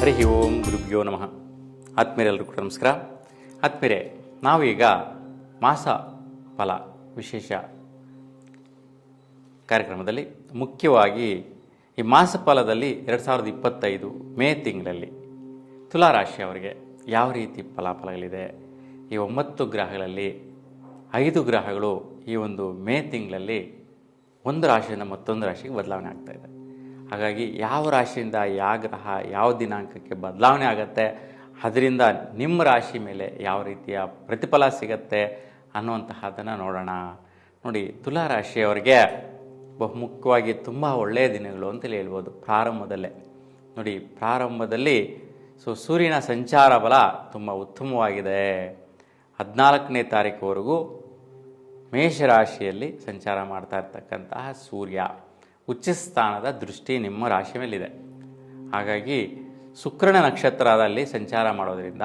ಹರಿ ಓಂ ಗುರುಭ್ಯೋ ನಮಃ. ಆತ್ಮೀಯರೆಲ್ಲರೂ ಕೂಡ ನಮಸ್ಕಾರ. ಆತ್ಮೀರೆ ನಾವೀಗ ಮಾಸ ಫಲ ವಿಶೇಷ ಕಾರ್ಯಕ್ರಮದಲ್ಲಿ, ಮುಖ್ಯವಾಗಿ ಈ ಮಾಸ ಫಲದಲ್ಲಿ ಎರಡು ಸಾವಿರದ ಇಪ್ಪತ್ತೈದು ಮೇ ತಿಂಗಳಲ್ಲಿ ತುಲಾರಾಶಿಯವರಿಗೆ ಯಾವ ರೀತಿ ಫಲಾಫಲಗಳಿದೆ? ಈ ಒಂಬತ್ತು ಗ್ರಹಗಳಲ್ಲಿ ಐದು ಗ್ರಹಗಳು ಈ ಒಂದು ಮೇ ತಿಂಗಳಲ್ಲಿ ಒಂದು ರಾಶಿಯಿಂದ ಮತ್ತೊಂದು ರಾಶಿಗೆ ಬದಲಾವಣೆ ಆಗ್ತಾ ಇದೆ. ಹಾಗಾಗಿ ಯಾವ ರಾಶಿಯಿಂದ ಯಾವ ಗ್ರಹ, ಯಾವ ದಿನಾಂಕಕ್ಕೆ ಬದಲಾವಣೆ ಆಗುತ್ತೆ, ಅದರಿಂದ ನಿಮ್ಮ ರಾಶಿ ಮೇಲೆ ಯಾವ ರೀತಿಯ ಪ್ರತಿಫಲ ಸಿಗತ್ತೆ ಅನ್ನುವಂತಹದನ್ನು ನೋಡೋಣ. ನೋಡಿ, ತುಲಾ ರಾಶಿಯವರಿಗೆ ಬಹುಮುಖ್ಯವಾಗಿ ತುಂಬ ಒಳ್ಳೆಯ ದಿನಗಳು ಅಂತಲೇ ಹೇಳ್ಬೋದು ಪ್ರಾರಂಭದಲ್ಲೇ. ನೋಡಿ, ಪ್ರಾರಂಭದಲ್ಲಿ ಸೊ ಸೂರ್ಯನ ಸಂಚಾರ ಬಲ ತುಂಬ ಉತ್ತಮವಾಗಿದೆ. ಹದಿನಾಲ್ಕನೇ ತಾರೀಕುವರೆಗೂ ಮೇಷರಾಶಿಯಲ್ಲಿ ಸಂಚಾರ ಮಾಡ್ತಾ ಇರ್ತಕ್ಕಂತಹ ಸೂರ್ಯ. ಉಚ್ಚ ಸ್ಥಾನದ ದೃಷ್ಟಿ ನಿಮ್ಮ ರಾಶಿ ಮೇಲಿದೆ. ಹಾಗಾಗಿ ಶುಕ್ರನ ನಕ್ಷತ್ರದಲ್ಲಿ ಸಂಚಾರ ಮಾಡೋದರಿಂದ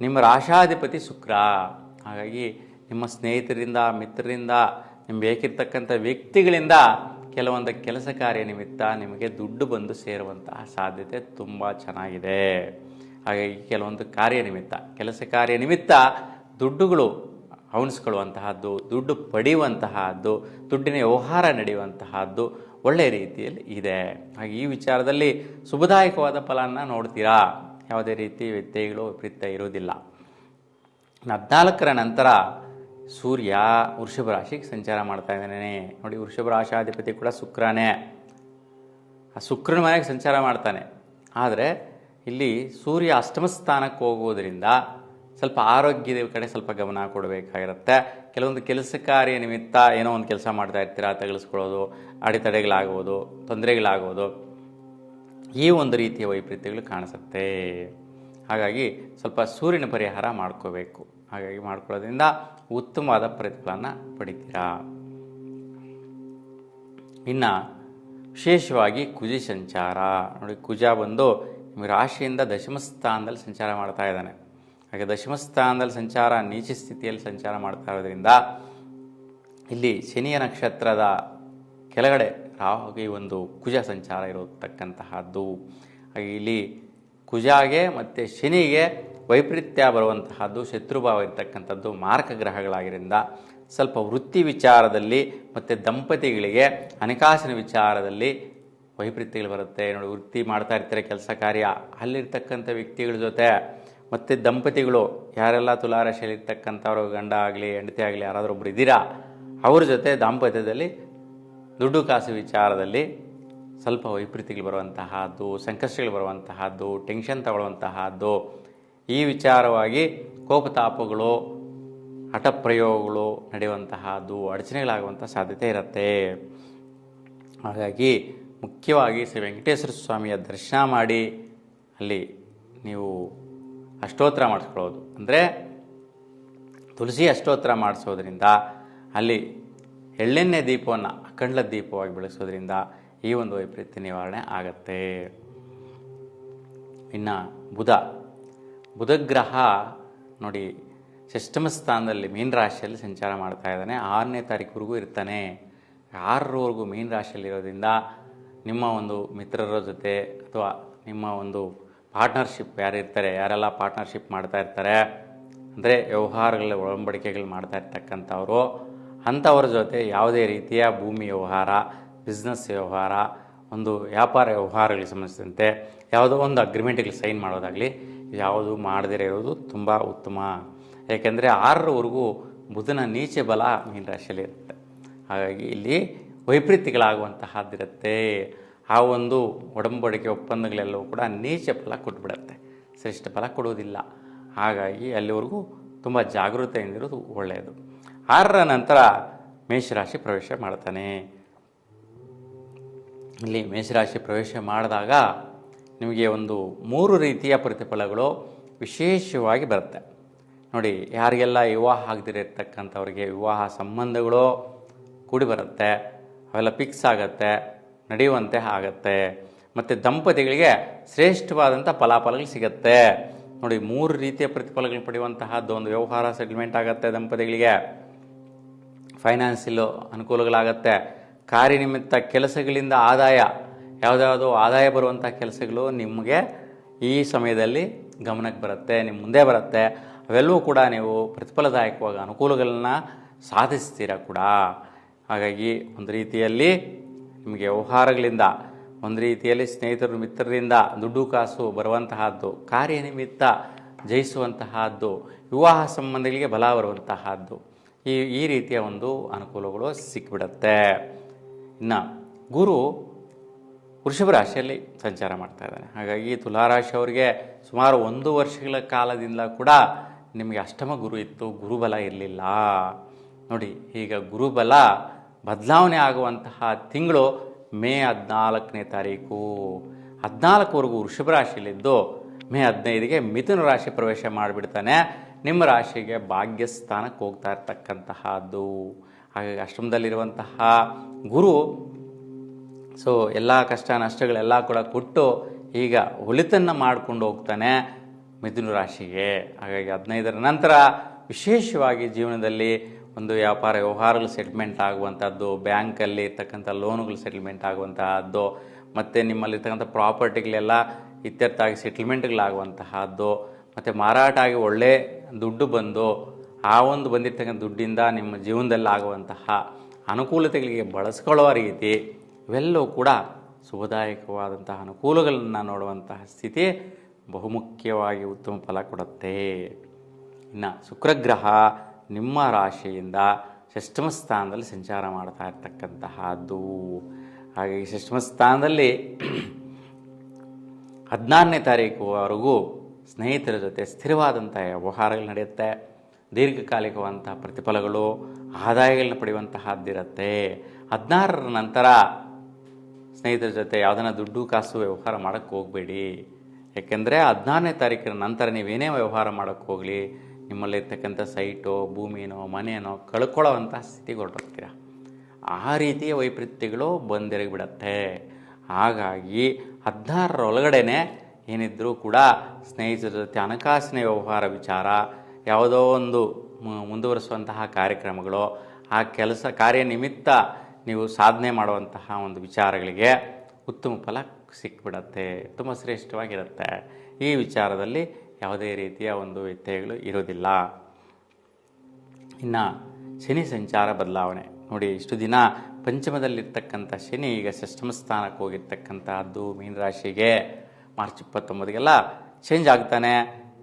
ನಿಮ್ಮ ರಾಶಾಧಿಪತಿ ಶುಕ್ರ. ಹಾಗಾಗಿ ನಿಮ್ಮ ಸ್ನೇಹಿತರಿಂದ, ಮಿತ್ರರಿಂದ ನಿಮ್ಗೆ ಬೇಕಿರ್ತಕ್ಕಂಥ ವ್ಯಕ್ತಿಗಳಿಂದ ಕೆಲವೊಂದು ಕೆಲಸ ಕಾರ್ಯ ನಿಮಿತ್ತ ನಿಮಗೆ ದುಡ್ಡು ಬಂದು ಸೇರುವಂತಹ ಸಾಧ್ಯತೆ ತುಂಬ ಚೆನ್ನಾಗಿದೆ. ಹಾಗಾಗಿ ಕೆಲವೊಂದು ಕಾರ್ಯ ನಿಮಿತ್ತ, ಕೆಲಸ ಕಾರ್ಯ ನಿಮಿತ್ತ ದುಡ್ಡುಗಳು ಅವಣಿಸ್ಕೊಳ್ಳುವಂತಹದ್ದು ದುಡ್ಡು ಪಡೆಯುವಂತಹದ್ದು, ದುಡ್ಡಿನ ವ್ಯವಹಾರ ನಡೆಯುವಂತಹದ್ದು ಒಳ್ಳೆಯ ರೀತಿಯಲ್ಲಿ ಇದೆ. ಹಾಗೆ ಈ ವಿಚಾರದಲ್ಲಿ ಶುಭದಾಯಕವಾದ ಫಲವನ್ನು ನೋಡ್ತೀರಾ? ಯಾವುದೇ ರೀತಿ ವ್ಯತ್ಯಯಗಳು, ವಿಪರೀತ ಇರುವುದಿಲ್ಲ. ಹದಿನಾಲ್ಕರ ನಂತರ ಸೂರ್ಯ ವೃಷಭ ರಾಶಿಗೆ ಸಂಚಾರ ಮಾಡ್ತಾ ಇದ್ದಾನೆ. ನೋಡಿ, ವೃಷಭ ರಾಶಾಧಿಪತಿ ಕೂಡ ಶುಕ್ರನೇ. ಆ ಶುಕ್ರನ ಮನೆಗೆ ಸಂಚಾರ ಮಾಡ್ತಾನೆ. ಆದರೆ ಇಲ್ಲಿ ಸೂರ್ಯ ಅಷ್ಟಮ ಸ್ಥಾನಕ್ಕೆ ಹೋಗುವುದರಿಂದ ಸ್ವಲ್ಪ ಆರೋಗ್ಯದ ಕಡೆ ಸ್ವಲ್ಪ ಗಮನ ಕೊಡಬೇಕಾಗಿರುತ್ತೆ. ಕೆಲವೊಂದು ಕೆಲಸ ಕಾರ್ಯ ನಿಮಿತ್ತ ಏನೋ ಒಂದು ಕೆಲಸ ಮಾಡ್ತಾ ಇರ್ತೀರಾ, ತಗಲಿಸ್ಕೊಳ್ಳೋದು ಅಡೆತಡೆಗಳಾಗುವುದು ತೊಂದರೆಗಳಾಗುವುದು ಈ ಒಂದು ರೀತಿಯ ವೈಪರೀತ್ಯಗಳು ಕಾಣಿಸುತ್ತೆ. ಹಾಗಾಗಿ ಸ್ವಲ್ಪ ಸೂರ್ಯನ ಪರಿಹಾರ ಮಾಡ್ಕೋಬೇಕು. ಹಾಗಾಗಿ ಮಾಡ್ಕೊಳ್ಳೋದ್ರಿಂದ ಉತ್ತಮವಾದ ಪ್ರತಿಫಲನ ಪಡಿತೀರಾ. ಇನ್ನು ವಿಶೇಷವಾಗಿ ಕುಜಿ ಸಂಚಾರ. ನೋಡಿ, ಕುಜ ಬಂದು ರಾಶಿಯಿಂದ ದಶಮ ಸ್ಥಾನದಲ್ಲಿ ಸಂಚಾರ ಮಾಡ್ತಾ ಇದ್ದಾನೆ. ಹಾಗೆ ದಶಮಸ್ಥಾನದಲ್ಲಿ ಸಂಚಾರ, ನೀಚ ಸ್ಥಿತಿಯಲ್ಲಿ ಸಂಚಾರ ಮಾಡ್ತಾ ಇರೋದ್ರಿಂದ ಇಲ್ಲಿ ಶನಿಯ ನಕ್ಷತ್ರದ ಕೆಳಗಡೆ ರಾಹುಗೆ ಒಂದು ಕುಜ ಸಂಚಾರ ಇರತಕ್ಕಂತಹದ್ದು. ಹಾಗೆ ಇಲ್ಲಿ ಕುಜಾಗೆ ಮತ್ತು ಶನಿಗೆ ವೈಪರೀತ್ಯ ಬರುವಂತಹದ್ದು, ಶತ್ರುಭಾವ ಇರತಕ್ಕಂಥದ್ದು ಮಾರಕ ಗ್ರಹಗಳಾಗಿರಿಂದ ಸ್ವಲ್ಪ ವೃತ್ತಿ ವಿಚಾರದಲ್ಲಿ ಮತ್ತು ದಂಪತಿಗಳಿಗೆ, ಹಣಕಾಸಿನ ವಿಚಾರದಲ್ಲಿ ವೈಪರೀತ್ಯಗಳು ಬರುತ್ತೆ. ನೋಡಿ, ವೃತ್ತಿ ಮಾಡ್ತಾ ಇರ್ತಾರೆ, ಕೆಲಸ ಕಾರ್ಯ. ಅಲ್ಲಿರ್ತಕ್ಕಂಥ ವ್ಯಕ್ತಿಗಳ ಜೊತೆ ಮತ್ತು ದಂಪತಿಗಳು, ಯಾರೆಲ್ಲ ತುಲಾರಾಶಿಯಲ್ಲಿ ಇರ್ತಕ್ಕಂಥವ್ರು ಗಂಡ ಆಗಲಿ, ಹೆಂಡತಿ ಆಗಲಿ, ಯಾರಾದರೂ ಇದ್ದೀರಾ, ಅವ್ರ ಜೊತೆ ದಾಂಪತ್ಯದಲ್ಲಿ, ದುಡ್ಡು ಕಾಸು ವಿಚಾರದಲ್ಲಿ ಸ್ವಲ್ಪ ವೈಪರೀತಿಗಳು ಬರುವಂತಹದ್ದು, ಸಂಕಷ್ಟಗಳು ಬರುವಂತಹದ್ದು ಟೆನ್ಷನ್ ತಗೊಳ್ಳುವಂತಹದ್ದು. ಈ ವಿಚಾರವಾಗಿ ಕೋಪತಾಪಗಳು ಹಠಪ್ರಯೋಗಗಳು ನಡೆಯುವಂತಹದ್ದು ಅಡಚಣೆಗಳಾಗುವಂಥ ಸಾಧ್ಯತೆ ಇರುತ್ತೆ. ಹಾಗಾಗಿ ಮುಖ್ಯವಾಗಿ ಶ್ರೀ ವೆಂಕಟೇಶ್ವರ ಸ್ವಾಮಿಯ ದರ್ಶನ ಮಾಡಿ, ಅಲ್ಲಿ ನೀವು ಅಷ್ಟೋತ್ತರ ಮಾಡಿಸ್ಕೊಳ್ಳೋದು. ಅಂದರೆ ತುಳಸಿ ಅಷ್ಟೋತ್ತರ ಮಾಡಿಸೋದ್ರಿಂದ, ಅಲ್ಲಿ ಎಳ್ಳೆಣ್ಣೆ ದೀಪವನ್ನು ಅಖಂಡ ದೀಪವಾಗಿ ಬೆಳೆಸೋದ್ರಿಂದ ಈ ಒಂದು ವೈಪರೀತ್ಯ ನಿವಾರಣೆ ಆಗತ್ತೆ. ಇನ್ನು ಬುಧ. ಬುಧಗ್ರಹ ನೋಡಿ, ಷಷ್ಠಮ ಸ್ಥಾನದಲ್ಲಿ ಮೀನ ರಾಶಿಯಲ್ಲಿ ಸಂಚಾರ ಮಾಡ್ತಾ ಇದ್ದಾನೆ. ಆರನೇ ತಾರೀಕುವರೆಗೂ ಇರ್ತಾನೆ. ಆರರವರೆಗೂ ಮೀನ ರಾಶಿಯಲ್ಲಿರೋದ್ರಿಂದ ನಿಮ್ಮ ಒಂದು ಮಿತ್ರರ ಜೊತೆ ಅಥವಾ ನಿಮ್ಮ ಒಂದು ಪಾರ್ಟ್ನರ್ಶಿಪ್ ಯಾರು ಇರ್ತಾರೆ, ಯಾರೆಲ್ಲ ಪಾರ್ಟ್ನರ್ಶಿಪ್ ಮಾಡ್ತಾ ಇರ್ತಾರೆ, ಅಂದರೆ ವ್ಯವಹಾರಗಳ ಒಡಂಬಡಿಕೆಗಳು ಮಾಡ್ತಾ ಇರ್ತಕ್ಕಂಥವ್ರು, ಅಂಥವ್ರ ಜೊತೆ ಯಾವುದೇ ರೀತಿಯ ಭೂಮಿ ವ್ಯವಹಾರ ಬಿಸ್ನೆಸ್ ವ್ಯವಹಾರ, ಒಂದು ವ್ಯಾಪಾರ ವ್ಯವಹಾರಗಳಿಗೆ ಸಂಬಂಧಿಸಿದಂತೆ ಯಾವುದೋ ಒಂದು ಅಗ್ರಿಮೆಂಟ್ಗಳು ಸೈನ್ ಮಾಡೋದಾಗಲಿ, ಯಾವುದು ಮಾಡದೇ ಇರೋದು ತುಂಬ ಉತ್ತಮ. ಏಕೆಂದರೆ ಆರರವರೆಗೂ ಬುಧನ ನೀಚೆ ಬಲ ಮೀನ ರಾಶಿಯಲ್ಲಿ ಇರುತ್ತೆ ಹಾಗಾಗಿ ಇಲ್ಲಿ ವೈಪರೀತ್ಯಗಳಾಗುವಂತಹದ್ದಿರುತ್ತೆ. ಆ ಒಂದು ಒಡಂಬಡಿಕೆ ಒಪ್ಪಂದಗಳೆಲ್ಲವೂ ಕೂಡ ನೀಚ ಫಲ ಕೊಟ್ಬಿಡುತ್ತೆ. ಶ್ರೇಷ್ಠ ಫಲ ಕೊಡುವುದಿಲ್ಲ. ಹಾಗಾಗಿ ಅಲ್ಲಿವರೆಗೂ ತುಂಬ ಜಾಗೃತೆಯಿಂದಿರೋದು ಒಳ್ಳೆಯದು. ಆರರ ನಂತರ ಮೇಷರಾಶಿ ಪ್ರವೇಶ ಮಾಡ್ತಾನೆ. ಇಲ್ಲಿ ಮೇಷರಾಶಿ ಪ್ರವೇಶ ಮಾಡಿದಾಗ ನಿಮಗೆ ಒಂದು ಮೂರು ರೀತಿಯ ಪ್ರತಿಫಲಗಳು ವಿಶೇಷವಾಗಿ ಬರುತ್ತೆ. ನೋಡಿ, ಯಾರಿಗೆಲ್ಲ ವಿವಾಹ ಆಗದಿರತಕ್ಕಂಥವ್ರಿಗೆ ವಿವಾಹ ಸಂಬಂಧಗಳು ಕೂಡಿ ಬರುತ್ತೆ. ಅವೆಲ್ಲ ಫಿಕ್ಸ್ ಆಗುತ್ತೆ. ನಡೆಯುವಂತೆ ಆಗತ್ತೆ. ಮತ್ತು ದಂಪತಿಗಳಿಗೆ ಶ್ರೇಷ್ಠವಾದಂಥ ಫಲಾಫಲಗಳು ಸಿಗತ್ತೆ. ನೋಡಿ, ಮೂರು ರೀತಿಯ ಪ್ರತಿಫಲಗಳು ಪಡೆಯುವಂತಹದ್ದು ಒಂದು ವ್ಯವಹಾರ ಸೆಟಲ್ಮೆಂಟ್ ಆಗುತ್ತೆ ದಂಪತಿಗಳಿಗೆ. ಫೈನಾನ್ಸಿಯಲ್ಲು ಅನುಕೂಲಗಳಾಗತ್ತೆ. ಕಾರ್ಯನಿಮಿತ್ತ ಕೆಲಸಗಳಿಂದ ಆದಾಯ ಯಾವುದ್ಯಾವುದೋ ಆದಾಯ ಬರುವಂಥ ಕೆಲಸಗಳು ನಿಮಗೆ ಈ ಸಮಯದಲ್ಲಿ ಗಮನಕ್ಕೆ ಬರುತ್ತೆ ನಿಮ್ಮ ಮುಂದೆ ಬರುತ್ತೆ. ಅವೆಲ್ಲವೂ ಕೂಡ ನೀವು ಪ್ರತಿಫಲದಾಯಕವಾಗಿ ಅನುಕೂಲಗಳನ್ನ ಸಾಧಿಸ್ತೀರ ಕೂಡ? ಹಾಗಾಗಿ ಒಂದು ರೀತಿಯಲ್ಲಿ ನಿಮಗೆ ವ್ಯವಹಾರಗಳಿಂದ ಒಂದು ರೀತಿಯಲ್ಲಿ ಸ್ನೇಹಿತರು ಮಿತ್ರರಿಂದ ದುಡ್ಡು ಕಾಸು ಬರುವಂತಹದ್ದು ಕಾರ್ಯನಿಮಿತ್ತ ಜಯಿಸುವಂತಹದ್ದು, ವಿವಾಹ ಸಂಬಂಧಗಳಿಗೆ ಬಲ ಬರುವಂತಹದ್ದು ಈ ಈ ರೀತಿಯ ಒಂದು ಅನುಕೂಲಗಳು ಸಿಕ್ಕಿಬಿಡತ್ತೆ ಇನ್ನು ಗುರು ವೃಷಭ ರಾಶಿಯಲ್ಲಿ ಸಂಚಾರ ಮಾಡ್ತಾ ಇದ್ದಾನೆ. ಹಾಗಾಗಿ ತುಲಾರಾಶಿಯವರಿಗೆ ಸುಮಾರು ಒಂದು ವರ್ಷಗಳ ಕಾಲದಿಂದ ಕೂಡ ನಿಮಗೆ ಅಷ್ಟಮ ಗುರು ಇತ್ತು, ಗುರುಬಲ ಇರಲಿಲ್ಲ. ನೋಡಿ, ಈಗ ಗುರುಬಲ ಬದಲಾವಣೆ ಆಗುವಂತಹ ತಿಂಗಳು ಮೇ ಹದಿನಾಲ್ಕನೇ ತಾರೀಕು. ಹದಿನಾಲ್ಕುವರೆಗೂ ವೃಷಭ ರಾಶಿಯಲ್ಲಿದ್ದು ಮೇ ಹದಿನೈದಿಗೆ ಮಿಥುನ ರಾಶಿ ಪ್ರವೇಶ ಮಾಡಿಬಿಡ್ತಾನೆ. ನಿಮ್ಮ ರಾಶಿಗೆ ಭಾಗ್ಯ ಸ್ಥಾನಕ್ಕೆ ಹೋಗ್ತಾ ಇರ್ತಕ್ಕಂತಹದ್ದು. ಹಾಗಾಗಿ ಅಷ್ಟಮದಲ್ಲಿರುವಂತಹ ಗುರು, ಸೊ ಎಲ್ಲ ಕಷ್ಟ ನಷ್ಟಗಳೆಲ್ಲ ಕೂಡ ಕೊಟ್ಟು ಈಗ ಒಳಿತನ್ನು ಮಾಡಿಕೊಂಡು ಹೋಗ್ತಾನೆ ಮಿಥುನ ರಾಶಿಗೆ. ಹಾಗಾಗಿ ಹದಿನೈದರ ನಂತರ ವಿಶೇಷವಾಗಿ ಜೀವನದಲ್ಲಿ ಒಂದು ವ್ಯಾಪಾರ, ವ್ಯವಹಾರಗಳು ಸೆಟ್ಲ್ಮೆಂಟ್ ಆಗುವಂಥದ್ದು ಬ್ಯಾಂಕಲ್ಲಿ ಇರ್ತಕ್ಕಂಥ ಲೋನ್ಗಳು ಸೆಟಲ್ಮೆಂಟ್ ಆಗುವಂತಹದ್ದು, ಮತ್ತು ನಿಮ್ಮಲ್ಲಿರ್ತಕ್ಕಂಥ ಪ್ರಾಪರ್ಟಿಗಳೆಲ್ಲ ಇತ್ಯರ್ಥ ಆಗಿ ಸೆಟಲ್ಮೆಂಟ್ಗಳಾಗುವಂತಹದ್ದು ಮತ್ತು ಮಾರಾಟ ಆಗಿ ಒಳ್ಳೆ ದುಡ್ಡು ಬಂದು, ಆ ಒಂದು ಬಂದಿರ್ತಕ್ಕಂಥ ದುಡ್ಡಿಂದ ನಿಮ್ಮ ಜೀವನದಲ್ಲಿ ಆಗುವಂತಹ ಅನುಕೂಲತೆಗಳಿಗೆ ಬಳಸ್ಕೊಳ್ಳುವ ರೀತಿ, ಇವೆಲ್ಲವೂ ಕೂಡ ಶುಭದಾಯಕವಾದಂತಹ ಅನುಕೂಲಗಳನ್ನು ನೋಡುವಂತಹ ಸ್ಥಿತಿ ಬಹುಮುಖ್ಯವಾಗಿ ಉತ್ತಮ ಫಲ ಕೊಡುತ್ತೆ. ಇನ್ನು ಶುಕ್ರಗ್ರಹ ನಿಮ್ಮ ರಾಶಿಯಿಂದ ಷಷ್ಠಮ ಸ್ಥಾನದಲ್ಲಿ ಸಂಚಾರ ಮಾಡ್ತಾ ಇರ್ತಕ್ಕಂತಹದ್ದು. ಹಾಗಾಗಿ ಷಷ್ಠಮ ಸ್ಥಾನದಲ್ಲಿ ಹದಿನಾರನೇ ತಾರೀಕುವರೆಗೂ ಸ್ನೇಹಿತರ ಜೊತೆ ಸ್ಥಿರವಾದಂಥ ವ್ಯವಹಾರಗಳು ನಡೆಯುತ್ತೆ. ದೀರ್ಘಕಾಲಿಕವಂತಹ ಪ್ರತಿಫಲಗಳು, ಆದಾಯಗಳನ್ನ ಪಡೆಯುವಂತಹದ್ದಿರುತ್ತೆ. ಹದಿನಾರರ ನಂತರ ಸ್ನೇಹಿತರ ಜೊತೆ ಯಾವುದನ್ನ ದುಡ್ಡು ಕಾಸು ವ್ಯವಹಾರ ಮಾಡೋಕ್ಕೆ ಹೋಗಬೇಡಿ. ಯಾಕೆಂದರೆ ಹದಿನಾರನೇ ತಾರೀಕಿನ ನಂತರ ನೀವೇನೇ ವ್ಯವಹಾರ ಮಾಡೋಕ್ಕೆ ಹೋಗಲಿ ನಿಮ್ಮಲ್ಲಿರ್ತಕ್ಕಂಥ ಸೈಟೋ, ಭೂಮಿನೋ ಮನೆಯೋ ಕಳ್ಕೊಳ್ಳೋವಂಥ ಸ್ಥಿತಿಗೆ ಹೊರಟೋಗ್ತೀರ? ಆ ರೀತಿಯ ವೈಪರೀತ್ಯಗಳು ಬಂದಿರಗಿಬಿಡತ್ತೆ. ಹಾಗಾಗಿ ಹದಿನಾರರ ಒಳಗಡೆನೆ ಏನಿದ್ರೂ ಕೂಡ ಸ್ನೇಹಿತರ ಜೊತೆ ಹಣಕಾಸಿನ ವ್ಯವಹಾರ ವಿಚಾರ, ಯಾವುದೋ ಒಂದು ಮುಂದುವರಿಸುವಂತಹ ಕಾರ್ಯಕ್ರಮಗಳು, ಆ ಕೆಲಸ ಕಾರ್ಯನಿಮಿತ್ತ ನೀವು ಸಾಧನೆ ಮಾಡುವಂತಹ ಒಂದು ವಿಚಾರಗಳಿಗೆ ಉತ್ತಮ ಫಲ ಸಿಕ್ಬಿಡತ್ತೆ. ತುಂಬ ಶ್ರೇಷ್ಠವಾಗಿರುತ್ತೆ. ಈ ವಿಚಾರದಲ್ಲಿ ಯಾವುದೇ ರೀತಿಯ ಒಂದು ವ್ಯತ್ಯಯಗಳು ಇರೋದಿಲ್ಲ ಇನ್ನು ಶನಿ ಸಂಚಾರ ಬದಲಾವಣೆ. ನೋಡಿ, ಇಷ್ಟು ದಿನ ಪಂಚಮದಲ್ಲಿರ್ತಕ್ಕಂಥ ಶನಿ ಈಗ ಷಷ್ಠಮ ಸ್ಥಾನಕ್ಕೆ ಹೋಗಿರ್ತಕ್ಕಂಥದ್ದು ಮೀನರಾಶಿಗೆ ಮಾರ್ಚ್ ಇಪ್ಪತ್ತೊಂಬತ್ತಿಗೆಲ್ಲ ಚೇಂಜ್ ಆಗ್ತಾನೆ.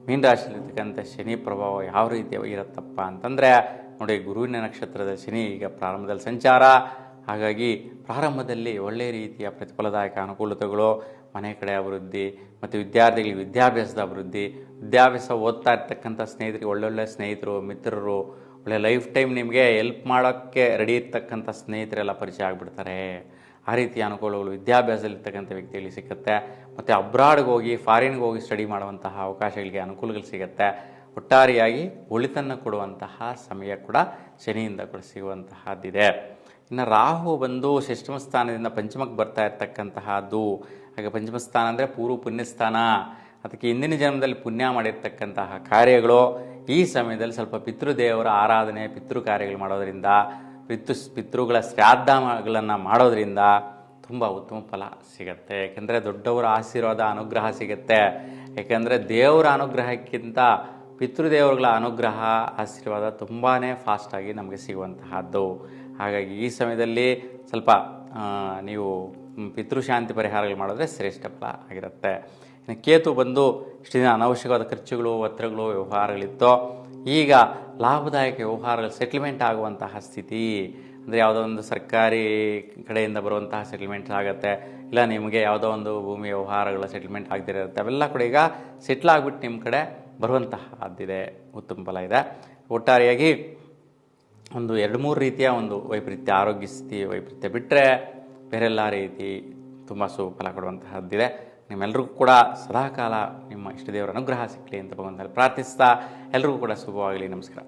ಮೀನರಾಶಿಯಲ್ಲಿರ್ತಕ್ಕಂಥ ಶನಿ ಪ್ರಭಾವ ಯಾವ ರೀತಿ ಇರುತ್ತಪ್ಪ ಅಂತಂದರೆ, ನೋಡಿ, ಗುರುವಿನ ನಕ್ಷತ್ರದ ಶನಿ ಈಗ ಪ್ರಾರಂಭದಲ್ಲಿ ಸಂಚಾರ. ಹಾಗಾಗಿ ಪ್ರಾರಂಭದಲ್ಲಿ ಒಳ್ಳೆಯ ರೀತಿಯ ಪ್ರತಿಫಲದಾಯಕ ಅನುಕೂಲತೆಗಳು, ಮನೆ ಕಡೆ ಅಭಿವೃದ್ಧಿ ಮತ್ತು ವಿದ್ಯಾರ್ಥಿಗಳಿಗೆ ವಿದ್ಯಾಭ್ಯಾಸದ ಅಭಿವೃದ್ಧಿ, ವಿದ್ಯಾಭ್ಯಾಸ ಓದ್ತಾ ಇರ್ತಕ್ಕಂಥ ಸ್ನೇಹಿತರಿಗೆ ಒಳ್ಳೊಳ್ಳೆ ಸ್ನೇಹಿತರು, ಮಿತ್ರರು, ಒಳ್ಳೆ ಲೈಫ್ ಟೈಮ್ ನಿಮಗೆ ಎಲ್ಪ್ ಮಾಡೋಕ್ಕೆ ರೆಡಿ ಇರ್ತಕ್ಕಂಥ ಸ್ನೇಹಿತರೆಲ್ಲ ಪರಿಚಯ ಆಗಿಬಿಡ್ತಾರೆ. ಆ ರೀತಿಯ ಅನುಕೂಲಗಳು ವಿದ್ಯಾಭ್ಯಾಸದಲ್ಲಿರ್ತಕ್ಕಂಥ ವ್ಯಕ್ತಿಗಳಿಗೆ ಸಿಗುತ್ತೆ. ಮತ್ತು ಅಬ್ರಾಡ್ಗೆ ಹೋಗಿ ಫಾರಿನ್ಗೆ ಹೋಗಿ ಸ್ಟಡಿ ಮಾಡುವಂತಹ ಅವಕಾಶಗಳಿಗೆ ಅನುಕೂಲಗಳು ಸಿಗುತ್ತೆ. ಒಟ್ಟಾರೆಯಾಗಿ ಒಳಿತನ್ನು ಕೊಡುವಂತಹ ಸಮಯ ಕೂಡ ಶನಿಯಿಂದ ಕೂಡ ಸಿಗುವಂತಹದ್ದಿದೆ. ಇನ್ನು ರಾಹು ಬಂದು ಷಷ್ಠಮ ಸ್ಥಾನದಿಂದ ಪಂಚಮಕ್ಕೆ ಬರ್ತಾ ಇರ್ತಕ್ಕಂತಹದ್ದು. ಹಾಗೆ ಪಂಚಮ ಸ್ಥಾನ ಅಂದರೆ ಪೂರ್ವ ಪುಣ್ಯಸ್ಥಾನ ಅದಕ್ಕೆ ಹಿಂದಿನ ಜನ್ಮದಲ್ಲಿ ಪುಣ್ಯ ಮಾಡಿರ್ತಕ್ಕಂತಹ ಕಾರ್ಯಗಳು ಈ ಸಮಯದಲ್ಲಿ ಸ್ವಲ್ಪ ಪಿತೃದೇವರ ಆರಾಧನೆ ಪಿತೃ ಕಾರ್ಯಗಳು ಮಾಡೋದರಿಂದ, ಪಿತೃ, ಪಿತೃಗಳ ಶ್ರಾದ್ದಗಳನ್ನು ಮಾಡೋದರಿಂದ ತುಂಬ ಉತ್ತಮ ಫಲ ಸಿಗತ್ತೆ. ಏಕೆಂದರೆ ದೊಡ್ಡವರ ಆಶೀರ್ವಾದ, ಅನುಗ್ರಹ ಸಿಗತ್ತೆ. ಏಕೆಂದರೆ ದೇವರ ಅನುಗ್ರಹಕ್ಕಿಂತ ಪಿತೃದೇವರುಗಳ ಅನುಗ್ರಹ, ಆಶೀರ್ವಾದ ತುಂಬಾ ಫಾಸ್ಟಾಗಿ ನಮಗೆ ಸಿಗುವಂತಹದ್ದು. ಹಾಗಾಗಿ ಈ ಸಮಯದಲ್ಲಿ ಸ್ವಲ್ಪ ನೀವು ಪಿತೃಶಾಂತಿ ಪರಿಹಾರಗಳು ಮಾಡಿದ್ರೆ ಶ್ರೇಷ್ಠ ಫಲ ಆಗಿರುತ್ತೆ. ಇನ್ನು ಕೇತು ಬಂದು ಇಷ್ಟು ದಿನ ಅನವಶ್ಯಕವಾದ ಖರ್ಚುಗಳು, ಒತ್ತಡಗಳು, ವ್ಯವಹಾರಗಳಿತ್ತು. ಈಗ ಲಾಭದಾಯಕ ವ್ಯವಹಾರಗಳು ಸೆಟ್ಲ್ಮೆಂಟ್ ಆಗುವಂತಹ ಸ್ಥಿತಿ. ಅಂದರೆ ಯಾವುದೋ ಒಂದು ಸರ್ಕಾರಿ ಕಡೆಯಿಂದ ಬರುವಂತಹ ಸೆಟ್ಲ್ಮೆಂಟ್ಸ್ ಆಗುತ್ತೆ. ಇಲ್ಲ ನಿಮಗೆ ಯಾವುದೋ ಒಂದು ಭೂಮಿ ವ್ಯವಹಾರಗಳ ಸೆಟ್ಲ್ಮೆಂಟ್ ಆಗದಿರುತ್ತೆ. ಅವೆಲ್ಲ ಕೂಡ ಈಗ ಸೆಟ್ಲ್ ಆಗಿಬಿಟ್ಟು ನಿಮ್ಮ ಕಡೆ ಬರುವಂತಹದ್ದಿದೆ. ಉತ್ತಮ ಫಲ ಇದೆ. ಒಟ್ಟಾರೆಯಾಗಿ ಒಂದು ಎರಡು ಮೂರು ರೀತಿಯ ಒಂದು ವೈಪರೀತ್ಯ, ಆರೋಗ್ಯ ಸ್ಥಿತಿ ವೈಪರೀತ್ಯ ಬಿಟ್ಟರೆ ಬೇರೆಲ್ಲ ರೀತಿ ತುಂಬ ಸುಫಲ ಫಲ ಕೊಡುವಂತಹದ್ದಿದೆ. ನಿಮ್ಮೆಲ್ಲರಿಗೂ ಕೂಡ ಸದಾಕಾಲ ನಿಮ್ಮ ಇಷ್ಟ ದೇವರ ಅನುಗ್ರಹ ಸಿಕ್ಕಲಿ ಅಂತ ಭಗವಂತ ಪ್ರಾರ್ಥಿಸ್ತಾ ಎಲ್ರಿಗೂ ಕೂಡ ಶುಭವಾಗಲಿ. ನಮಸ್ಕಾರ.